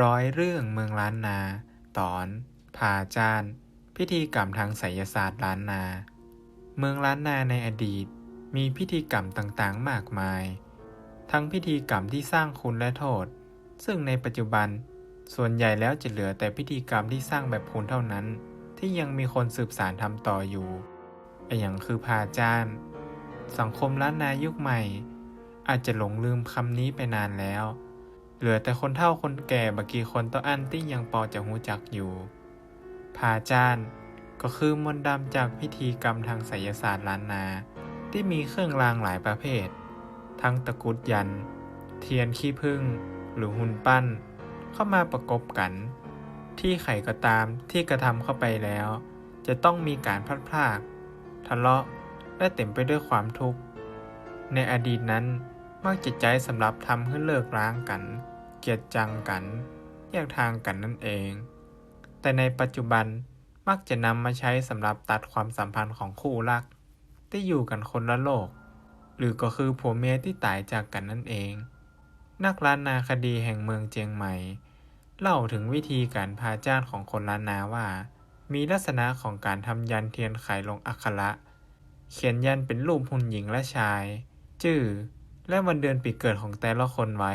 ร้อยเรื่องเมืองล้านนา ตอนผาจาน พิธีกรรมทางไสยศาสตร์ล้านนา เมืองล้านนาในอดีต มีพิธีกรรมต่างๆ มากมาย ทั้งพิธีกรรมที่สร้างคุณและโทษ ซึ่งในปัจจุบัน ส่วนใหญ่แล้วจะเหลือแต่พิธีกรรมที่สร้างแบบคุณเท่านั้น ที่ยังมีคนสืบสานทำต่ออยู่อย่างคือพาจาน สังคมล้านนายุคใหม่ อาจจะหลงลืมคำนี้ไปนานแล้ว เหลือแต่คนเฒ่าคนแก่บางกี่คนต่ออันที่ยังปอจะหูจักอยู่พาจานก็คือมนต์ดำจากพิธีกรรมทางไสยศาสตร์ล้านนา ที่มีเครื่องรางหลายประเภท ทั้งตะกุดยัน เทียนขี้ผึ้งหรือหุ่นปั้น เข้ามาประกบกัน ที่ไข่ก็ตามที่กระทำเข้าไปแล้ว จะต้องมีการพลัดพราก ทะเลาะและเต็มไปด้วยความทุกข์ ในอดีตนั้นมักจะใจสำหรับทำให้เลิกร้างกัน เกียดจังกันแยกทางกันนั่นเอง แต่ในปัจจุบันมักจะนำมาใช้สำหรับตัดความสัมพันธ์ของคู่รัก ที่อยู่กันคนละโลก หรือก็คือผัวเมียที่ตายจากกันนั่นเอง นักล้านนาคดีแห่งเมืองเจียงใหม่ เล่าถึงวิธีการพาจ้านของคนล้านนาว่า มีลักษณะของการทำยันเทียนไขลงอักขระเขียนยันเป็นรูปหุ่นหญิงและชาย ชื่อ และวันเดือนปีเกิดของแต่ละคนไว้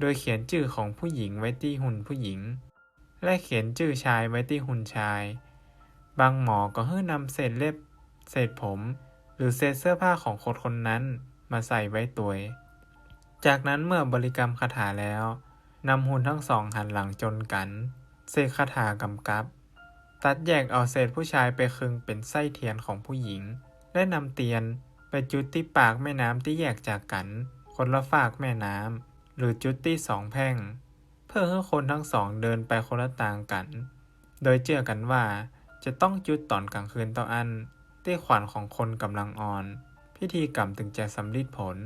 โดยเขียนชื่อของผู้หญิงไว้ที่หุ่นผู้หญิง และเขียนชื่อชายไว้ที่หุ่นชาย บางหมอก็ให้นำเศษเล็บ เศษผม หรือเศษเสื้อผ้าของคนคนนั้นมาใส่ไว้ตัวจากนั้นเมื่อบริกรรมคาถาแล้วนำหุ่นทั้งสองหันหลังจนกัน เสกคาถากำกับ ตัดแยกเอาเศษผู้ชายไปครึงเป็นไส้เทียนของผู้หญิง และนำเตียนไปจุดที่ปากแม่น้ำที่แยกจากกัน คนละฝากแม่น้ำ หรือจุดที่สองแพร่ง เพื่อให้คนทั้งสองเดินไปคนละทางกัน โดยเชื่อกันว่าจะต้องจุดตอนกลางคืนต่ออันที่ขวัญของคนกำลังอ่อน พิธีกรรมถึงจะสำลิดผล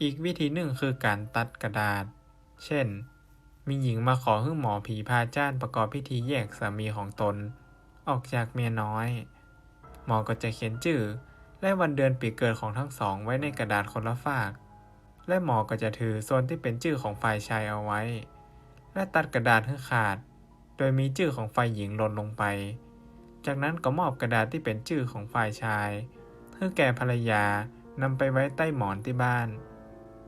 อีกวิธีหนึ่งคือการตัดกระดาษ เช่น มีหญิงมาขอให้หมอผีพาจ้านประกอบพิธีแยกสามีของตน ออกจากเมียน้อย หมอก็จะเขียนชื่อและวันเดือนปีเกิดของทั้งสองไว้ในกระดาษคนละฝาก และหมอก็จะถือส่วนที่เป็นชื่อของฝ่ายชายเอาไว้ และตัดกระดาษให้ขาด โดยมีชื่อของฝ่ายหญิงหล่นลงไป จากนั้นก็มอบกระดาษที่เป็นชื่อของฝ่ายชายให้แก่ภรรยานำไปไว้ใต้หมอนที่บ้าน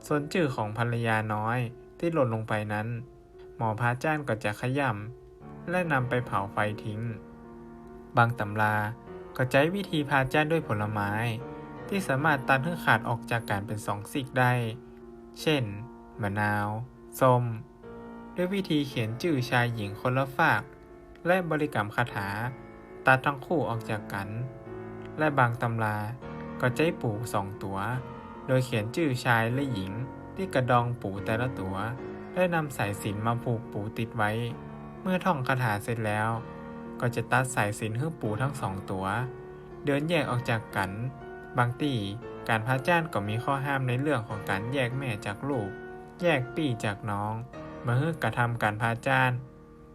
ส่วนชื่อของภรรยาน้อยที่หล่นลงไปนั้น หมอพาจ้านก็จะขย่ำและนำไปเผาไฟทิ้ง บางตำราก็ใช้วิธีพาจ้านด้วยผลไม้ ที่สามารถตัดให้ขาดออกจากการเป็นสองซีกได้ เช่น มะนาว ส้ม ด้วยวิธีเขียนจื่อชายหญิงคนละฝาก และบริกรรมคาถา ตัดทั้งคู่ออกจากกัน และบางตำราก็ใช้ปูสองตัว โดยเขียนชื่อชายและหญิงที่กระดองปูแต่ละตัว และนำสายสิญจนมาผูกปูติดไว้ เมื่อท่องคาถาเสร็จแล้ว ก็จะตัดสายสิญจนให้ปูทั้งสองตัว เดินแยกออกจากกัน บางทีการพาจ้านก็มีข้อห้ามในเรื่องของการแยกแม่จากลูก แยกปี่จากน้องมาเพื่อกระทำการพาจ้าน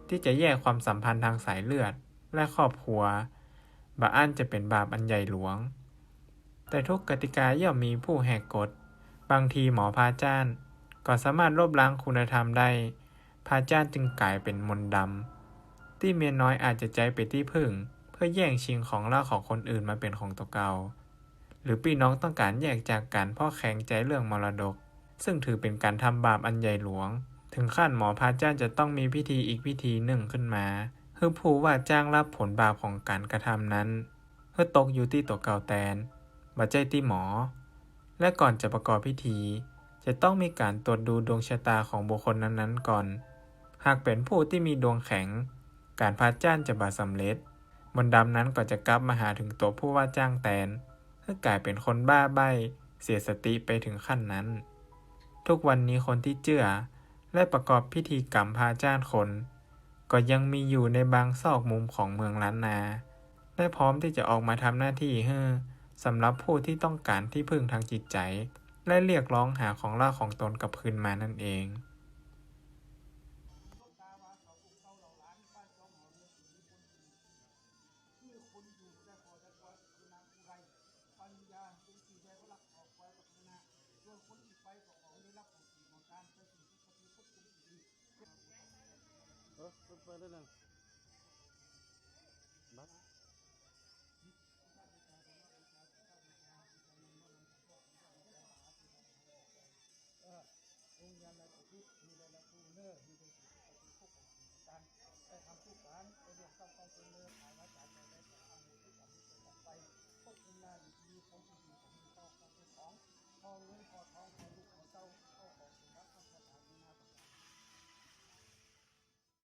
ที่จะแยกความสัมพันธ์ทางสายเลือดและครอบครัว บาอันจะเป็นบาปอันใหญ่หลวง แต่ทุกกติกาย่อมมีผู้แหกกฎ บางทีหมอพาจ้านก็สามารถลบล้างคุณธรรมได้พาจ้านจึงกลายเป็นมนต์ดำ ที่เมียน้อยอาจจะใจไปที่พึ่ง เพื่อแย่งชิงของเล่าของคนอื่นมาเป็นของตัวเก่า หรือพี่น้องต้องการแยกจากกันเพราะแข็งใจเรื่องมรดก ซึ่งถือเป็นการทำบาปอันใหญ่หลวง ถึงขั้นหมอพาจ้านจะต้องมีพิธีอีกพิธีหนึ่งขึ้นมาเพื่อผู้ว่าจ้างรับผลบาปของการกระทำนั้น เพื่อตกอยู่ที่ตัวเก่าแตนบัใจที่หมอ และก่อนจะประกอบพิธี จะต้องมีการตรวจดูดวงชะตาของบุคคลนั้นๆก่อน หากเป็นผู้ที่มีดวงแข็ง การพาจ้านจะบาสำเร็จมนดำนั้นก็จะกลับมาหาถึงตัวผู้ว่าจ้างแตน เพื่อกลายเป็นคนบ้าใบ้เสียสติไปถึงขั้นนั้น ทุกวันนี้คนที่เจื่อและประกอบพิธีกรรมพาจ้านคน ก็ยังมีอยู่ในบางซอกมุมของเมืองล้านนา และพร้อมที่จะออกมาทำหน้าที่ให้สำหรับผู้ที่ต้องการที่พึ่งทางจิตใจ และเรียกร้องหาของล่าของตนกลับคืนมานั่นเอง คนที่ไปก็ขอได้รับผลดีของการไปสิ่สุขติภพภูมิดีเออไปได้นั่นบัสเออองค์ยานาจิตมีระดับผู้เนื้อมีเป็นสิ่งที่ผู้ของการไปทำผู้การไปเรียนต้องต้องเป็นเนื้อหายวัด